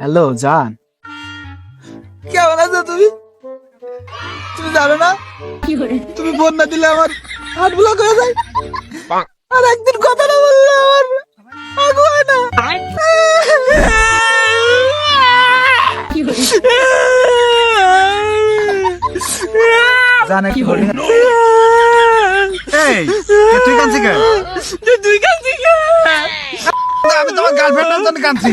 Hello জান। কেমন আছো তুমি? তুমি জানো না? তুমি ফোন না দিলে আমার হার্ট ব্লক হয়ে যায়। আর একদিন কথা না বললে আমার আগু হয় না। জানে কি বলি এই এ তুই কাঁদছি কেন? তুই কাঁদছিস আমি তোমার গার্লফ্রেন্ডের জন্য কাঁদছি।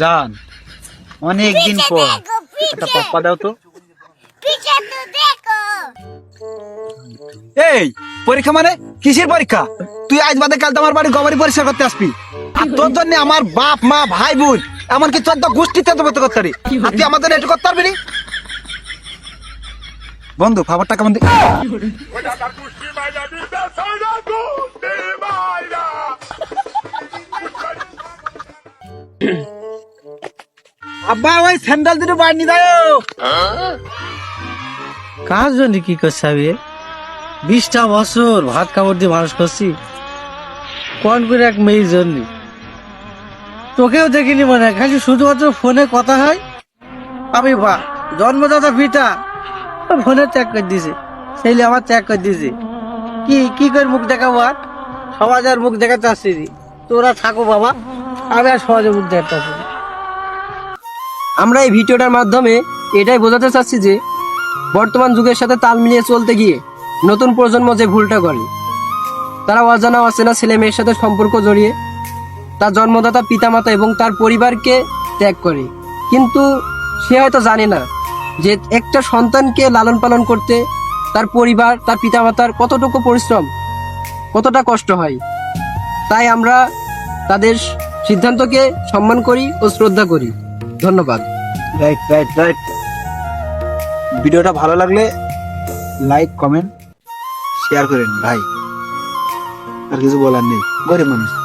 জান অনেক দিন পর। এটা পাপ্পা দাও তো। এই পরীক্ষা মানে? কিসের পরীক্ষা? তুই আজ বাদে কাল তোমার বাড়ি গবরি পরিষ্কার করতে আসবি। আর তোর জন্য আমার বাপ মা ভাই বোন এমনকি কি গোষ্ঠীতে তো করতে পারি। আর তুই আমাদের এটা করতে পারবি না? বন্ধু খাবারটা কেমন দিই আব্বা, ওই স্যান্ডেল দুটো বাড়নি দাও। কার জন্য কি করছে আমি বিশটা বছর ভাত কাপড় দিয়ে মানুষ করছি। কোন করে এক মেয়ের জন্য? তোকেও দেখিনি মনে হয়। খালি শুধুমাত্র ফোনে কথা হয়। আমি বা, জন্মদাতা পিতা। ফোনে ত্যাগ করে দিছে সেইলে আমার ত্যাগ করে দিছে কি কি করে মুখ দেখাবো আর? সমাজ আর মুখ দেখাতে আসছি তোরা থাকো বাবা। আমি আর সমাজে মুখ দেখাতে আসছি। আমরা এই ভিডিওটার মাধ্যমে এটাই বোঝাতে চাচ্ছি যে বর্তমান যুগের সাথে তাল মিলিয়ে চলতে গিয়ে নতুন প্রজন্ম যে ভুলটা করে, তারা অজানা অচেনা ছেলে মেয়ের সাথে সম্পর্ক জড়িয়ে তার জন্মদাতা, পিতামাতা এবং তার পরিবারকে ত্যাগ করে। কিন্তু সে হয়তো জানে না যে একটা সন্তানকে লালন পালন করতে তার পরিবার, তার পিতামাতার কতটুকু পরিশ্রম, কতটা কষ্ট হয়। তাই আমরা তাদের সিদ্ধান্তকে সম্মান করি ও শ্রদ্ধা করি। ধন্যবাদ। রাইট রাইট রাইট ভিডিওটা ভালো লাগলে লাইক কমেন্ট শেয়ার করেন ভাই। আর কিছু বলার নেই। গরিব মানুষ।